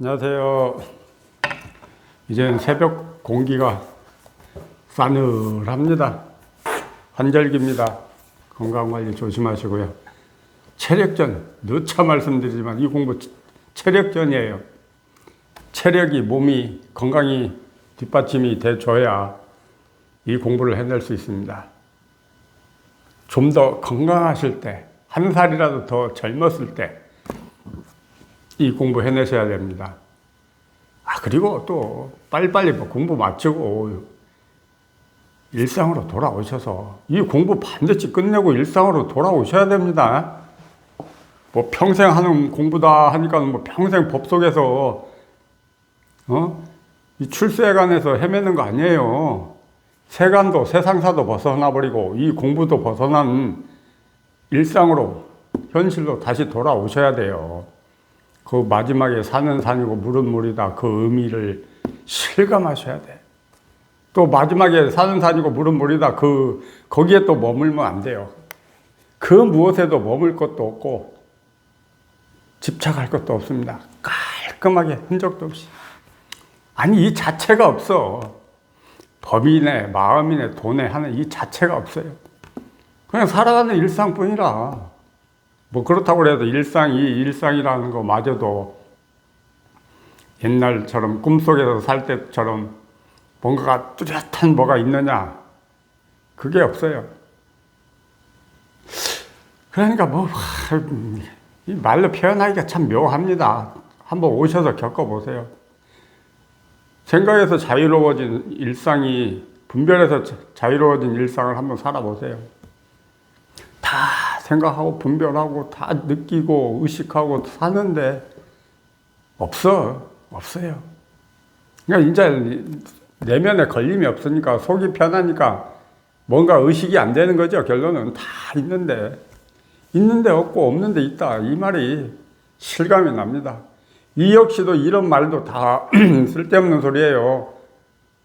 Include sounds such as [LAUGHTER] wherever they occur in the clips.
안녕하세요. 이제는 새벽 공기가 싸늘합니다. 환절기입니다. 건강관리 조심하시고요. 체력전, 누차 말씀드리지만 이 공부 체력전이에요. 체력이 몸이 건강이 뒷받침이 돼줘야 이 공부를 해낼 수 있습니다. 좀 더 건강하실 때, 한 살이라도 더 젊었을 때, 이 공부 해내셔야 됩니다. 아, 그리고 또 빨리빨리 뭐 공부 마치고 일상으로 돌아오셔서 이 공부 반드시 끝내고 일상으로 돌아오셔야 됩니다. 뭐 평생 하는 공부다 하니까 뭐 평생 법 속에서 어? 이 출세관에서 헤매는 거 아니에요. 세간도 세상사도 벗어나 버리고 이 공부도 벗어난 일상으로 현실로 다시 돌아오셔야 돼요. 그 마지막에 산은 산이고 물은 물이다. 그 의미를 실감하셔야 돼. 또 마지막에 산은 산이고 물은 물이다. 그 거기에 또 머물면 안 돼요. 그 무엇에도 머물 것도 없고 집착할 것도 없습니다. 깔끔하게 흔적도 없이. 아니 이 자체가 없어. 법이네 마음이네 돈에 하는 이 자체가 없어요. 그냥 살아가는 일상뿐이라. 뭐 그렇다고 해도 일상이 일상이라는 거 마저도 옛날처럼 꿈속에서 살 때처럼 뭔가가 뚜렷한 뭐가 있느냐 그게 없어요. 그러니까 뭐이 말로 표현하기가 참 묘합니다. 한번 오셔서 겪어보세요. 생각에서 자유로워진 일상이 분별해서 자유로워진 일상을 한번 살아보세요. 다 생각하고 분별하고 다 느끼고 의식하고 사는데 없어 없어요. 그러니까 이제 내면에 걸림이 없으니까 속이 편하니까 뭔가 의식이 안 되는 거죠. 결론은 다 있는데 있는데 없고 없는데 있다 이 말이 실감이 납니다. 이 역시도 이런 말도 다 [CLEARS THROAT] 쓸데없는 소리예요.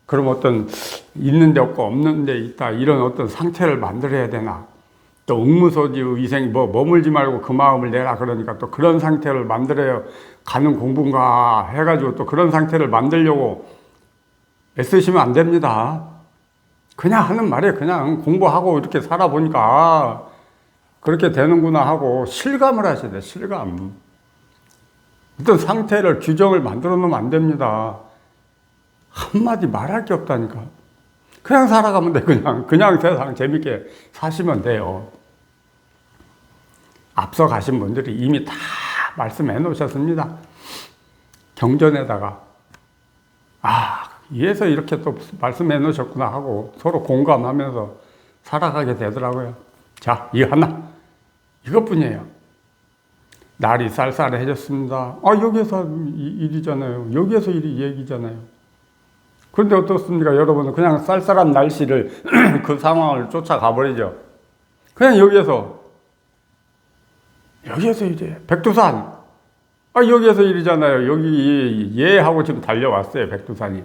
그럼 어떤 있는데 없고 없는데 있다 이런 어떤 상태를 만들어야 되나? 또 응무소지 위생 뭐 머물지 말고 그 마음을 내라 그러니까 또 그런 상태를 만들어야 가는 공부인가 해가지고 또 그런 상태를 만들려고 애쓰시면 안 됩니다. 그냥 하는 말에 그냥 공부하고 이렇게 살아보니까 그렇게 되는구나 하고 실감을 하셔야 돼 실감. 어떤 상태를 규정을 만들어 놓으면 안 됩니다. 한마디 말할 게 없다니까. 그냥 살아가면 돼, 그냥. 그냥 세상 재밌게 사시면 돼요. 앞서 가신 분들이 이미 다 말씀해 놓으셨습니다. 경전에다가, 아, 이에서 이렇게 또 말씀해 놓으셨구나 하고 서로 공감하면서 살아가게 되더라고요. 자, 이 하나. 이것뿐이에요. 날이 쌀쌀해졌습니다. 아, 여기에서 일이잖아요. 여기에서 일이 얘기잖아요. 그런데 어떻습니까? 여러분은 그냥 쌀쌀한 날씨를 [CLEARS THROAT] 그 상황을 쫓아가 버리죠. 그냥 여기에서 여기에서 이제 백두산 아 여기에서 일이잖아요. 여기 예 하고 지금 달려왔어요. 백두산이.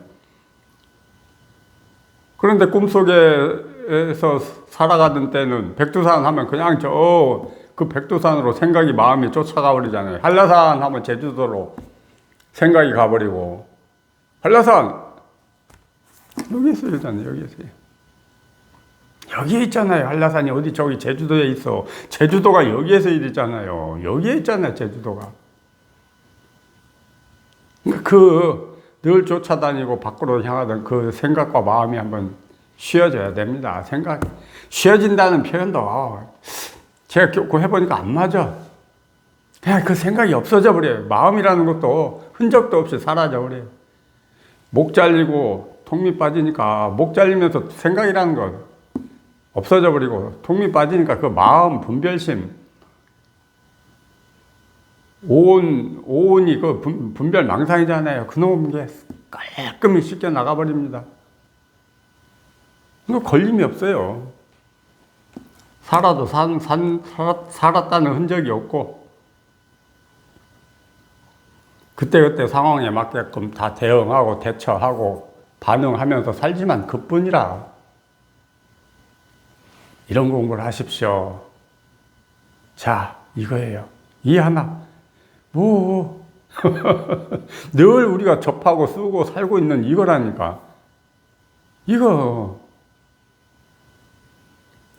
그런데 꿈속에서 살아가던 때는 백두산 하면 그냥 저 그 백두산으로 생각이 마음이 쫓아가 버리잖아요. 한라산 하면 제주도로 생각이 가버리고 한라산 여기에서 일잖아요. 여기에서 여기에 있잖아요. 한라산이 어디 저기 제주도에 있어. 제주도가 여기에서 일이잖아요. 여기에 있잖아요. 제주도가. 그 늘 쫓아다니고 밖으로 향하던 그 생각과 마음이 한번 쉬어져야 됩니다. 생각 쉬어진다는 표현도 제가 겪고 해보니까 안 맞아. 그냥 그 생각이 없어져 버려요. 마음이라는 것도 흔적도 없이 사라져 버려요. 목 잘리고 통미 빠지니까 목 잘리면서 생각이라는 것 없어져 버리고 통미 빠지니까 그 마음 분별심 오온 오온이 그 분, 분별 망상이잖아요. 그놈 게 깔끔히 씻겨 나가 버립니다. 이거 걸림이 없어요. 살아도 산, 산, 살았, 살았다는 흔적이 없고, 그때그때 상황에 맞게끔 다 대응하고 대처하고 반응하면서 살지만 그 뿐이라. 이런 공부를 하십시오. 자, 이거예요. 이 하나. 뭐, [LAUGHS] 늘 우리가 접하고 쓰고 살고 있는 이거라니까. 이거,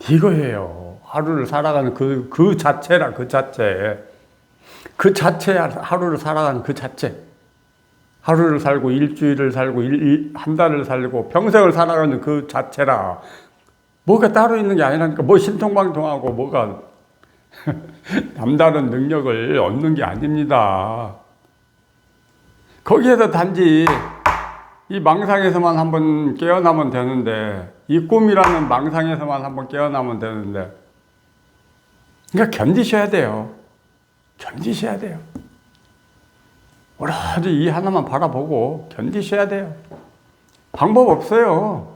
이거예요. 하루를 살아가는 그, 그 자체라, 그 자체. 그 자체, 하루를 살아가는 그 자체. 하루를 살고, 일주일을 살고, 일, 일, 한 달을 살고, 평생을 살아가는 그 자체라. 뭐가 따로 있는 게 아니라니까. 뭐 신통방통하고 뭐가 [LAUGHS] 남다른 능력을 얻는 게 아닙니다. 거기에서 단지 이 망상에서만 한번 깨어나면 되는데, 이 꿈이라는 망상에서만 한번 깨어나면 되는데, 그러니까 견디셔야 돼요. 견디셔야 돼요. 오로지 이 하나만 바라보고 견디셔야 돼요. 방법 없어요.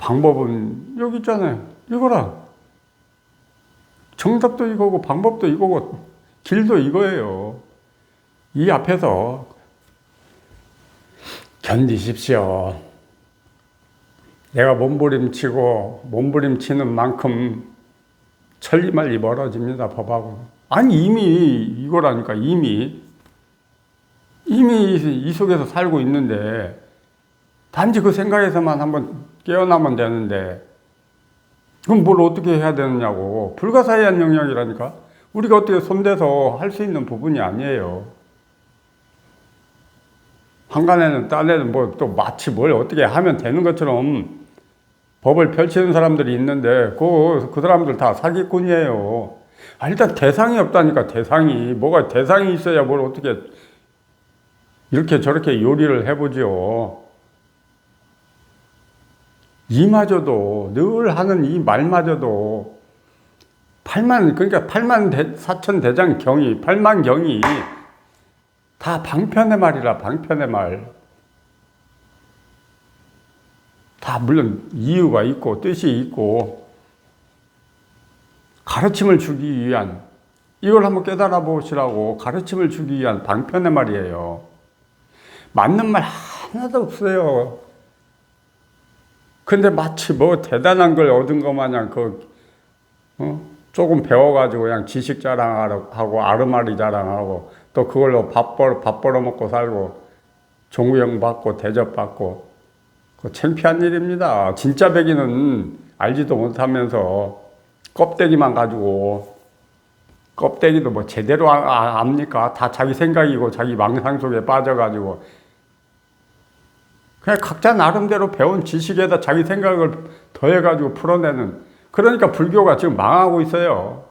방법은 여기 있잖아요. 이거라. 정답도 이거고 방법도 이거고 길도 이거예요. 이 앞에서 견디십시오. 내가 몸부림치고 몸부림치는 만큼 천리말리 멀어집니다 법하고. 아니 이미 이거라니까 이미 이미 이 속에서 살고 있는데 단지 그 생각에서만 한번 깨어나면 되는데 그럼 뭘 어떻게 해야 되느냐고 불가사의한 영역이라니까 우리가 어떻게 손대서 할 수 있는 부분이 아니에요. 한간에는 딴에는 뭐 또 마치 뭘 어떻게 하면 되는 것처럼 법을 펼치는 사람들이 있는데 그, 그 사람들 다 사기꾼이에요. 아, 일단 대상이 없다니까 대상이 뭐가 대상이 있어야 뭘 어떻게 이렇게 저렇게 요리를 해보지요. 이마저도 늘 하는 이 말마저도 8만 그러니까 8만 대, 사천 대장 경이 8만 경이 다 방편의 말이라 방편의 말. 다 물론 이유가 있고 뜻이 있고 가르침을 주기 위한 이걸 한번 깨달아 보시라고 가르침을 주기 위한 방편의 말이에요. 맞는 말 하나도 없어요. 근데 마치 뭐 대단한 걸 얻은 것 마냥 그, 어? 조금 배워가지고 그냥 지식 자랑하고 아르마리 자랑하고 또 그걸로 밥, 벌, 밥 벌어 먹고 살고 종구형 받고 대접받고 그 창피한 일입니다. 진짜 백인은 알지도 못하면서 껍데기만 가지고 껍데기도 뭐 제대로 아, 아, 압니까? 다 자기 생각이고 자기 망상 속에 빠져가지고 그냥 각자 나름대로 배운 지식에다 자기 생각을 더해가지고 풀어내는 그러니까 불교가 지금 망하고 있어요.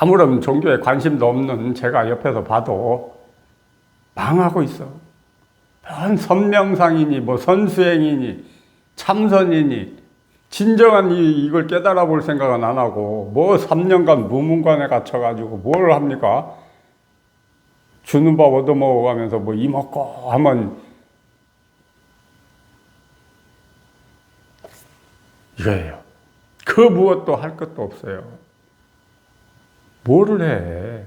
아무런 종교에 관심도 없는 제가 옆에서 봐도 망하고 있어. 별 선명상이니 뭐 선수행이니 참선이니 진정한 이, 이걸 깨달아 볼 생각은 안 하고 뭐 3년간 무문관에 갇혀가지고 뭘 합니까? 주는 밥 얻어먹어가면서 뭐 이먹고 하면 이거예요. 그 무엇도 할 것도 없어요. 뭐를 해?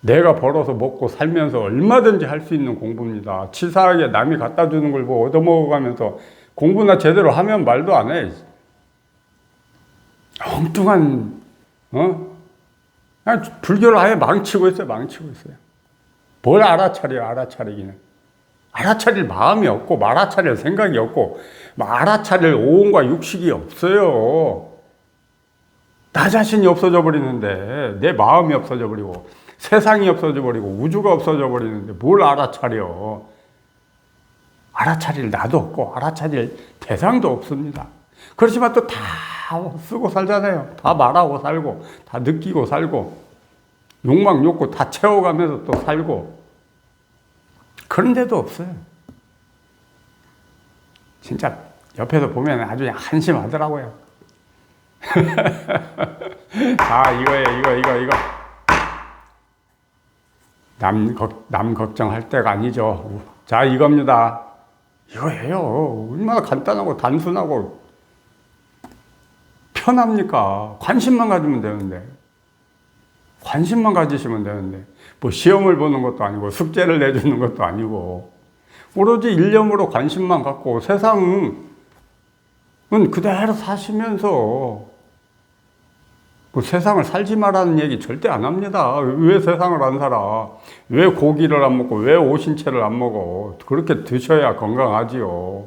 내가 벌어서 먹고 살면서 얼마든지 할 수 있는 공부입니다. 치사하게 남이 갖다 주는 걸 뭐 얻어먹어가면서 공부나 제대로 하면 말도 안 해. 엉뚱한, 어? 불교를 아예 망치고 있어요, 망치고 있어요. 뭘 알아차려, 알아차리기는. 알아차릴 마음이 없고, 알아차릴 생각이 없고, 뭐 알아차릴 오온과 육식이 없어요. 나 자신이 없어져 버리는데, 내 마음이 없어져 버리고, 세상이 없어져 버리고, 우주가 없어져 버리는데, 뭘 알아차려. 알아차릴 나도 없고, 알아차릴 대상도 없습니다. 그렇지만 또 다 쓰고 살잖아요. 다 말하고 살고, 다 느끼고 살고, 욕망, 욕구 다 채워가면서 또 살고. 그런 데도 없어요. 진짜 옆에서 보면 아주 한심하더라고요. 자, [LAUGHS] 이거예요, 이거, 이거, 이거. 남, 남 걱정할 때가 아니죠. 자, 이겁니다. 이거예요. 얼마나 간단하고 단순하고 편합니까? 관심만 가지면 되는데. 관심만 가지시면 되는데. 뭐 시험을 보는 것도 아니고 숙제를 내주는 것도 아니고 오로지 일념으로 관심만 갖고 세상은 그대로 사시면서 그 세상을 살지 말라는 얘기 절대 안 합니다. 왜 세상을 안 살아? 왜 고기를 안 먹고 왜 오신채를 안 먹어? 그렇게 드셔야 건강하지요.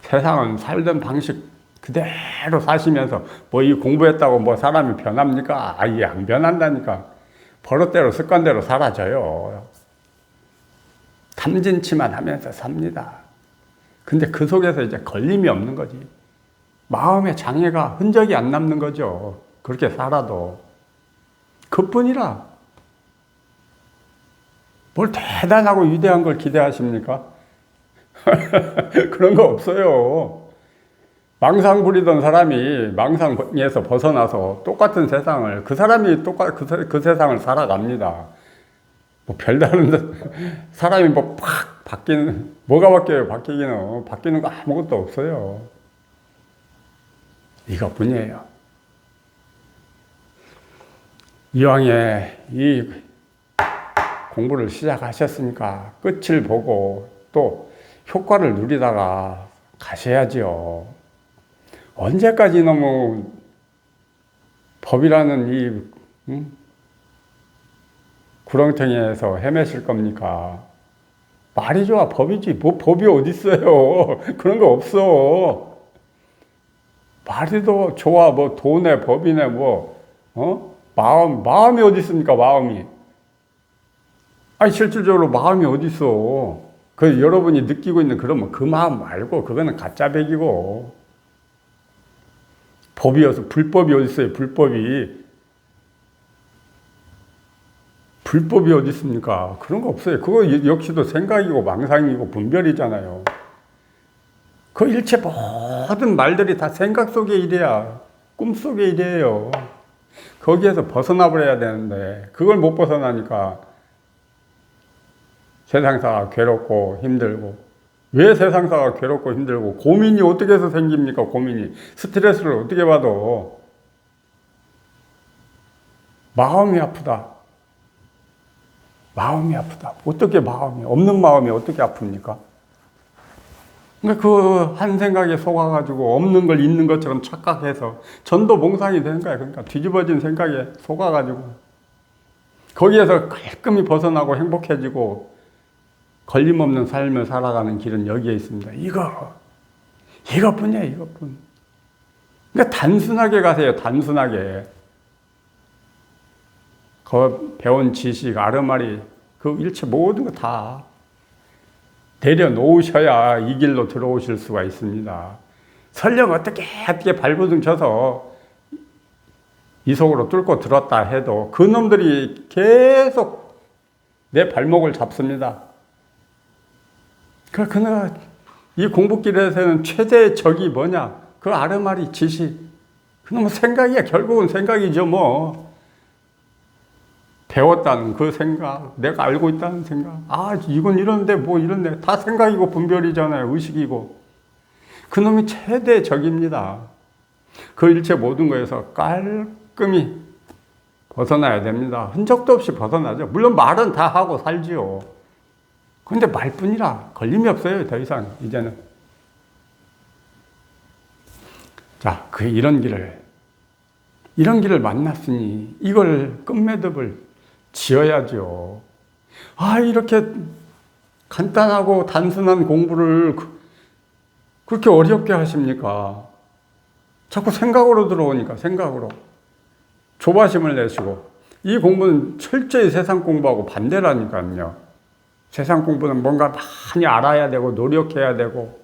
세상은 살던 방식 그대로 사시면서 뭐 이 공부했다고 뭐 사람이 변합니까? 아예 안 변한다니까. 버릇대로 습관대로 사라져요. 탐진치만 하면서 삽니다. 근데 그 속에서 이제 걸림이 없는 거지. 마음의 장애가 흔적이 안 남는 거죠. 그렇게 살아도. 그뿐이라. 뭘 대단하고 위대한 걸 기대하십니까? [LAUGHS] 그런 거 없어요. 망상 부리던 사람이 망상에서 벗어나서 똑같은 세상을, 그 사람이 똑같, 그, 세- 그 세상을 살아갑니다. 뭐 별다른 [LAUGHS] 사람이 뭐 팍 바뀌는, 뭐가 바뀌어요? 바뀌기는. 바뀌는 거 아무것도 없어요. 이것뿐이에요. 이왕에 이 공부를 시작하셨으니까 끝을 보고 또 효과를 누리다가 가셔야지요. 언제까지 너무 법이라는 이 음? 구렁텅이에서 헤매실 겁니까? 말이 좋아 법이지 뭐 법이 어디 있어요? [LAUGHS] 그런 거 없어. 말이 더 좋아 뭐 돈에 법이네 뭐 어? 마음 마음이 어디 있습니까 마음이? 아니 실질적으로 마음이 어디 있어? 그 여러분이 느끼고 있는 그러면 그 마음 말고 그거는 가짜 백이고 법이어서 불법이 어디 있어요? 불법이 불법이 어디 있습니까? 그런 거 없어요. 그거 역시도 생각이고 망상이고 분별이잖아요. 그 일체 모든 말들이 다 생각 속의 일이야. 꿈 속의 일이에요. 거기에서 벗어나 버려야 되는데 그걸 못 벗어나니까 세상사가 괴롭고 힘들고 왜 세상사가 괴롭고 힘들고 고민이 어떻게 해서 생깁니까 고민이? 스트레스를 어떻게 받아? 마음이 아프다. 마음이 아프다. 어떻게 마음이 없는 마음이 어떻게 아픕니까? 그러니까 그 한 생각에 속아가지고 없는 걸 있는 것처럼 착각해서 전도 몽상이 되는 거야. 그러니까 뒤집어진 생각에 속아가지고. 거기에서 깔끔히 벗어나고 행복해지고 걸림없는 삶을 살아가는 길은 여기에 있습니다. 이거, 이것뿐이야, 이것뿐. 그러니까 단순하게 가세요, 단순하게. 그 배운 지식, 아르마리, 그 일체 모든 거 다 내려놓으셔야 이 길로 들어오실 수가 있습니다. 설령 어떻게, 어떻게 발버둥 쳐서 이 속으로 뚫고 들었다 해도 그 놈들이 계속 내 발목을 잡습니다. 그, 그는 이 공부길에서는 최대의 적이 뭐냐? 그 아르마리 지식. 그놈의 생각이야. 결국은 생각이죠, 뭐. 배웠다는 그 생각, 내가 알고 있다는 생각. 아, 이건 이런데 뭐 이런데. 다 생각이고 분별이잖아요. 의식이고. 그놈이 최대 적입니다. 그 일체 모든 거에서 깔끔히 벗어나야 됩니다. 흔적도 없이 벗어나죠. 물론 말은 다 하고 살지요. 근데 말뿐이라 걸림이 없어요. 더 이상 이제는. 자, 그 이런 길을 이런 길을 만났으니 이걸 끝매듭을 지어야죠. 아, 이렇게 간단하고 단순한 공부를 그- 그렇게 어렵게 하십니까? 자꾸 생각으로 들어오니까 생각으로 조바심을 내시고 이 공부는 철저히 세상 공부하고 반대라니까요. 세상 공부는 뭔가 많이 알아야 되고 노력해야 되고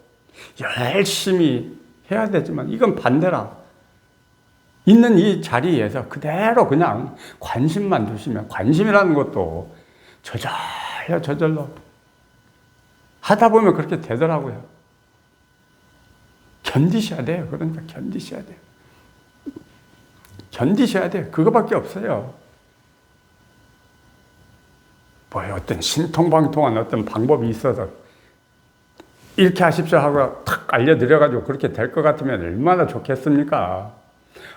열심히 해야 되지만 이건 반대라. 있는 이 자리에서 그대로 그냥 관심만 두시면 관심이라는 것도 저절로 저절로 하다 보면 그렇게 되더라고요. 견디셔야 돼요. 그러니까 견디셔야 돼요. 견디셔야 돼요. 그거밖에 없어요. 뭐 어떤 신통방통한 어떤 방법이 있어서 이렇게 하십시오 하고 탁 알려드려가지고 그렇게 될 것 같으면 얼마나 좋겠습니까?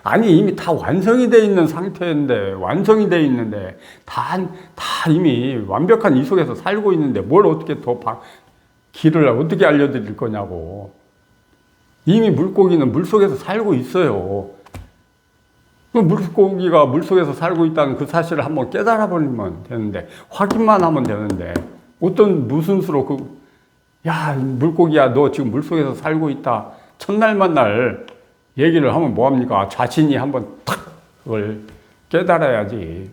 아니 이미 다 완성이 돼 있는 상태인데 완성이 돼 있는데 다, 다 이미 완벽한 이 속에서 살고 있는데 뭘 어떻게 더 바, 길을 어떻게 알려드릴 거냐고 이미 물고기는 물 속에서 살고 있어요 그 물고기가 물속에서 살고 있다는 그 사실을 한번 깨달아 버리면 되는데 확인만 하면 되는데 어떤 무슨 수로 그 야, 물고기야, 너 지금 물속에서 살고 있다. 첫날 만날 얘기를 하면 뭐합니까? 자신이 한번 탁 그걸 깨달아야지.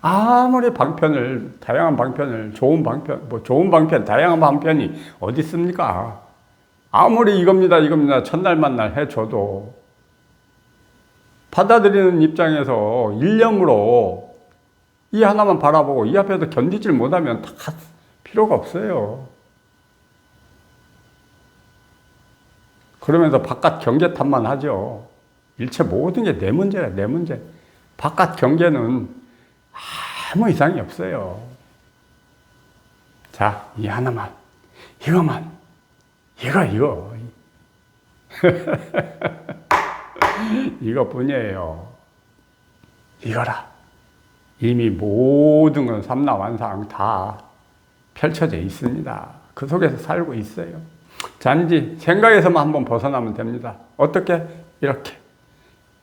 아무리 방편을, 다양한 방편을, 좋은 방편, 뭐 좋은 방편, 다양한 방편이 어디 있습니까? 아무리 이겁니다, 이겁니다. 첫날 만날 해줘도 받아들이는 입장에서 일념으로 이 하나만 바라보고 이 앞에서 견디질 못하면 다 필요가 없어요. 그러면서 바깥 경계탄만 하죠. 일체 모든 게 내 문제야, 내 문제. 바깥 경계는 아무 이상이 없어요. 자, 이 하나만, 이거만, 이거, 이거. [LAUGHS] [LAUGHS] 이것뿐이에요. 이거라. 이미 모든 건 삼라완상 다 펼쳐져 있습니다. 그 속에서 살고 있어요. 단지 생각에서만 한번 벗어나면 됩니다. 어떻게? 이렇게.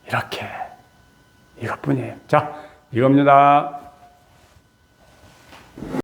이렇게. 이것뿐이에요. 자, 이겁니다.